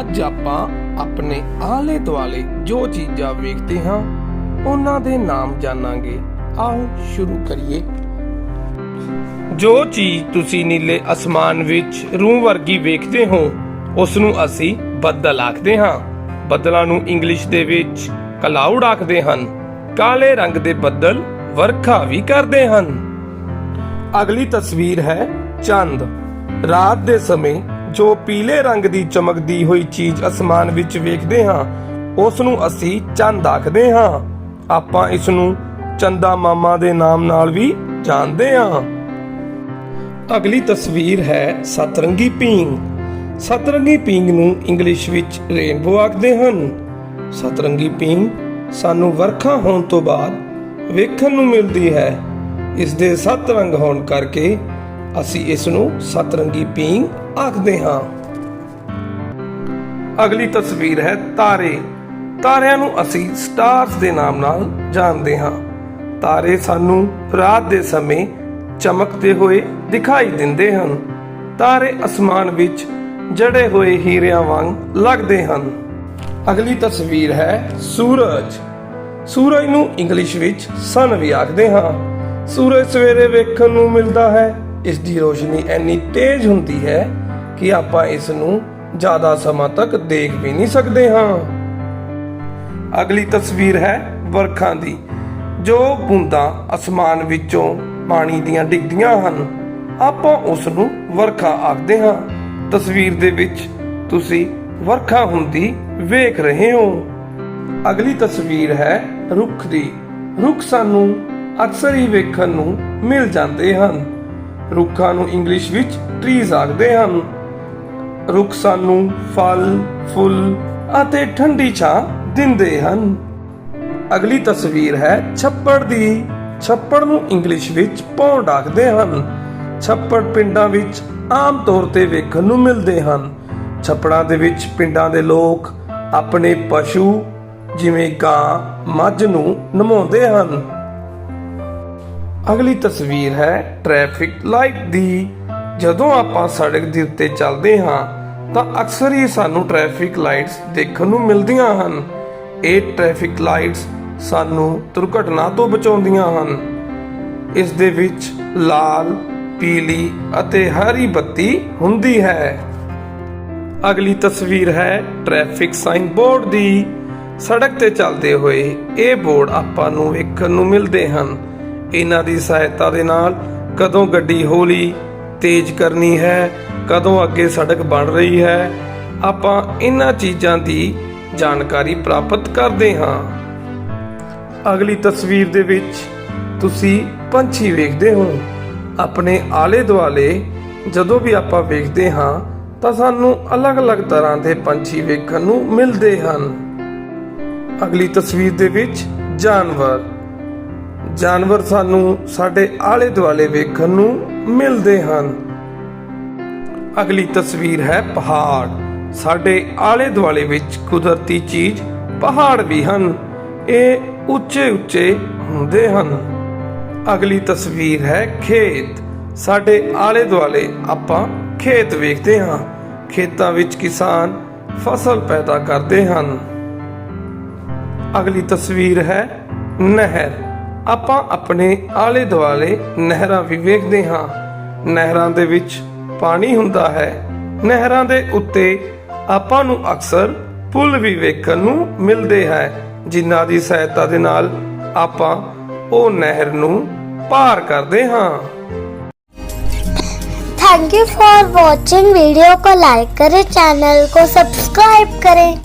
ਅੱਜ ਆਪਾਂ ਆਪਣੇ ਆਲੇ ਦੁਆਲੇ ਜੋ ਚੀਜ਼ਾਂ ਵੇਖਦੇ ਹਾਂ, ਉਹਨਾਂ ਦੇ ਨਾਮ ਜਾਣਾਂਗੇ। ਆਓ ਸ਼ੁਰੂ ਕਰੀਏ। ਜੋ ਚੀਜ਼ ਤੁਸੀਂ ਨੀਲੇ ਅਸਮਾਨ ਵਿੱਚ ਰੂਹ ਵਰਗੀ ਵੇਖਦੇ ਹੋ ਉਸ ਨੂੰ ਅਸੀਂ ਬੱਦਲ ਆਖਦੇ ਹਾਂ। ਬੱਦਲਾਂ ਨੂੰ ਇੰਗਲਿਸ਼ ਦੇ ਵਿੱਚ ਕਲਾਉਡ ਆਖਦੇ ਹਨ। ਕਾਲੇ ਰੰਗ ਦੇ ਬੱਦਲ ਵਰਖਾ ਵੀ ਕਰਦੇ ਹਨ। ਅਗਲੀ ਤਸਵੀਰ ਹੈ ਚੰਦ। ਰਾਤ ਦੇ ਸਮੇਂ ਜੋ ਪੀਲੇ ਰੰਗ ਦੀ ਚਮਕਦੀ ਹੋਈ ਚੀਜ਼ ਅਸਮਾਨ ਵਿੱਚ ਵੇਖਦੇ ਹਾਂ ਉਸ ਨੂੰ ਅਸੀਂ ਚੰਦ ਆਖਦੇ ਹਾਂ। ਆਪਾਂ ਇਸ ਨੂੰ ਚੰਦਾ ਮਾਮਾ ਦੇ ਨਾਮ ਨਾਲ ਵੀ ਜਾਣਦੇ ਹਾਂ। ਅਗਲੀ ਤਸਵੀਰ ਹੈ ਸਤਰੰਗੀ ਪੀਂਗ। ਸਤਰੰਗੀ ਪੀਂਗ ਨੂੰ ਇੰਗਲਿਸ਼ ਵਿੱਚ ਰੇਨਬੋ ਆਖਦੇ ਹਨ। ਸਤਰੰਗੀ ਪੀਂਗ ਸਾਨੂੰ ਵਰਖਾ ਹੋਣ ਤੋਂ ਬਾਅਦ ਵੇਖਣ ਨੂੰ ਮਿਲਦੀ ਹੈ। ਇਸ ਦੇ ਸੱਤ ਰੰਗ ਹੋਣ ਕਰਕੇ ਅਸੀਂ ਇਸ ਨੂੰ ਸਤਰੰਗੀ ਪੀਂਗ ਆਖਦੇ ਹਾਂ। ਅਗਲੀ ਤਸਵੀਰ ਹੈ ਤਾਰੇ। ਤਾਰਿਆਂ ਨੂੰ ਅਸੀਂ ਸਟਾਰਸ ਦੇ ਨਾਮ ਨਾਲ ਜਾਣਦੇ ਹਾਂ। ਤਾਰੇ ਸਾਨੂੰ ਰਾਤ ਦੇ ਸਮੇਂ ਚਮਕਦੇ ਹੋਏ ਦਿਖਾਈ ਦਿੰਦੇ ਹਨ। ਤਾਰੇ ਅਸਮਾਨ ਵਿੱਚ ਜੜੇ ਹੋਏ ਹੀਰਿਆਂ ਵਾਂਗ ਲੱਗਦੇ ਹਨ। ਅਗਲੀ ਤਸਵੀਰ ਹੈ ਸੂਰਜ। ਸੂਰਜ ਨੂੰ ਇੰਗਲਿਸ਼ ਵਿੱਚ ਸਨ ਵੀ ਆਖਦੇ ਹਾਂ। ਸੂਰਜ ਸਵੇਰੇ ਵੇਖਣ ਨੂੰ ਮਿਲਦਾ ਹੈ। ਇਸ ਦੀ ਰੋਸ਼ਨੀ ਇੰਨੀ ਤੇਜ਼ ਹੁੰਦੀ ਹੈ ਕਿ ਆਪਾਂ ਇਸ ਨੂੰ ਜ਼ਿਆਦਾ ਸਮਾਂ ਤੱਕ ਦੇਖ ਵੀ ਨਹੀਂ ਸਕਦੇ ਹਾਂ। ਅਗਲੀ ਤਸਵੀਰ ਹੈ ਵਰਖਾ ਦੀ, ਜੋ ਬੂੰਦਾਂ ਅਸਮਾਨ ਵਿੱਚੋਂ ਪਾਣੀ ਦੀਆਂ ਡਿੱਗਦੀਆਂ ਹਨ। ਆਪਾਂ ਉਸ ਨੂੰ ਵਰਖਾ ਆਖਦੇ ਹਾਂ। ਤਸਵੀਰ ਦੇ ਵਿੱਚ ਤੁਸੀਂ ਵਰਖਾ ਹੁੰਦੀ ਵੇਖ ਰਹੇ ਹੋ। ਅਗਲੀ ਤਸਵੀਰ ਹੈ ਰੁੱਖ ਦੀ। ਰੁੱਖ ਸਾਨੂੰ ਅਕਸਰ ਹੀ ਵੇਖਣ ਨੂੰ ਮਿਲ ਜਾਂਦੇ ਹਨ। ਰੁੱਖਾਂ ਨੂੰ ਇੰਗਲਿਸ਼ ਵਿੱਚ ਟਰੀਜ਼ ਆਖਦੇ ਹਨ। ਰੁੱਖ ਸਾਨੂੰ ਫਲ, ਫੁੱਲ ਅਤੇ ਠੰਡੀ ਛਾਂ ਦਿੰਦੇ ਹਨ। ਅਗਲੀ ਤਸਵੀਰ ਹੈ ਛੱਪੜ ਦੀ। ਛੱਪੜ ਨੂੰ ਇੰਗਲਿਸ਼ ਵਿੱਚ ਪੌਂਡ ਆਖਦੇ ਹਨ। ਛੱਪੜ ਪਿੰਡਾਂ ਵਿੱਚ ਆਮ ਤੌਰ ਤੇ ਵੇਖਣ ਨੂੰ ਮਿਲਦੇ ਹਨ। ਛੱਪੜਾਂ ਦੇ ਵਿੱਚ ਪਿੰਡਾਂ ਦੇ ਲੋਕ ਆਪਣੇ ਪਸ਼ੂ, ਜਿਵੇਂ ਗਾਂ, ਮੱਝ ਨੂੰ ਨਮਾਉਂਦੇ ਹਨ। ਅਗਲੀ ਤਸਵੀਰ ਹੈ ਟ੍ਰੈਫਿਕ ਲਾਈਟ ਦੀ। ਜਦੋਂ ਆਪਾਂ ਸੜਕ ਦੇ ਉੱਤੇ ਚੱਲਦੇ ਹਾਂ, ਤਾਂ ਅਕਸਰ ਹੀ ਸਾਨੂੰ ਟ੍ਰੈਫਿਕ ਲਾਈਟਸ ਦੇਖਣ ਨੂੰ ਮਿਲਦੀਆਂ ਹਨ। ਇਹ ਟ੍ਰੈਫਿਕ ਲਾਈਟਸ ਸਾਨੂੰ ਦੁਰਘਟਨਾ ਤੋਂ ਬਚਾਉਂਦੀਆਂ ਹਨ। ਇਸ ਦੇ ਵਿੱਚ ਲਾਲ, ਪੀਲੀ ਅਤੇ ਹਰੀ ਬੱਤੀ ਹੁੰਦੀ ਹੈ। ਅਗਲੀ ਤਸਵੀਰ ਹੈ ਟ੍ਰੈਫਿਕ ਸਾਈਨ ਬੋਰਡ ਦੀ। ਸੜਕ ਤੇ ਚੱਲਦੇ ਹੋਏ ਇਹ ਬੋਰਡ ਆਪਾਂ ਨੂੰ ਵੇਖਣ ਨੂੰ ਮਿਲਦੇ ਹਨ। ਇਹਨਾਂ ਦੀ ਸਹਾਇਤਾ ਦੇ ਨਾਲ ਕਦੋਂ ਗੱਡੀ ਹੌਲੀ ਤੇਜ਼ ਕਰਨੀ ਹੈ, ਕਦੋਂ ਅੱਗੇ ਸੜਕ ਬਣ ਰਹੀ ਹੈ, ਆਪਾਂ ਇਹਨਾਂ ਚੀਜ਼ਾਂ ਦੀ ਜਾਣਕਾਰੀ ਪ੍ਰਾਪਤ ਕਰਦੇ ਹਾਂ। ਅਗਲੀ ਤਸਵੀਰ ਦੇ ਵਿੱਚ ਤੁਸੀਂ ਪੰਛੀ ਵੇਖਦੇ ਹੋ। ਆਪਣੇ ਆਲੇ ਦੁਆਲੇ ਜਦੋਂ ਵੀ ਆਪਾਂ ਵੇਖਦੇ ਹਾਂ, ਤਾਂ ਸਾਨੂੰ ਅਲੱਗ-ਅਲੱਗ ਤਰ੍ਹਾਂ ਦੇ ਪੰਛੀ ਵੇਖਣ ਨੂੰ ਮਿਲਦੇ ਹਨ। ਅਗਲੀ ਤਸਵੀਰ ਦੇ ਵਿੱਚ ਜਾਨਵਰ। ਜਾਨਵਰ ਸਾਨੂੰ ਸਾਡੇ ਆਲੇ ਦੁਆਲੇ ਵੇਖਣ ਨੂੰ ਮਿਲਦੇ ਹਨ। ਅਗਲੀ ਤਸਵੀਰ ਹੈ ਪਹਾੜ। ਸਾਡੇ ਆਲੇ ਦੁਆਲੇ ਵਿੱਚ ਕੁਦਰਤੀ ਚੀਜ਼ ਪਹਾੜ ਵੀ ਹਨ। ਇਹ ਉੱਚੇ ਉੱਚੇ ਹੁੰਦੇ ਹਨ। ਅਗਲੀ ਤਸਵੀਰ ਹੈ ਖੇਤ। ਸਾਡੇ ਆਲੇ ਦੁਆਲੇ ਆਪਾਂ ਖੇਤ ਵੇਖਦੇ ਹਾਂ। ਖੇਤਾਂ ਵਿੱਚ ਕਿਸਾਨ ਫਸਲ ਪੈਦਾ ਕਰਦੇ ਹਨ। ਅਗਲੀ ਤਸਵੀਰ ਹੈ ਨਹਿਰ। ਆਪਾਂ ਆਪਣੇ ਆਲੇ ਦੁਆਲੇ ਨਹਿਰਾਂ ਵੀ ਵੇਖਦੇ ਹਾਂ ਨਹਿਰਾਂ ਦੇ ਵਿੱਚ ਪਾਣੀ ਹੁੰਦਾ ਹੈ ਨਹਿਰਾਂ ਦੇ ਉੱਤੇ ਆਪਾਂ ਨੂੰ ਅਕਸਰ ਪੁਲ ਵੀ ਵੇਖਣ ਨੂੰ ਮਿਲਦੇ ਹੈ ਜਿਨ੍ਹਾਂ ਦੀ ਸਹਾਇਤਾ ਦੇ ਨਾਲ ਆਪਾਂ ਉਹ ਨਹਿਰ ਨੂੰ ਪਾਰ ਕਰਦੇ ਹਾਂ thank you for watching video को लाइक करें चैनल को सब्सक्राइब करें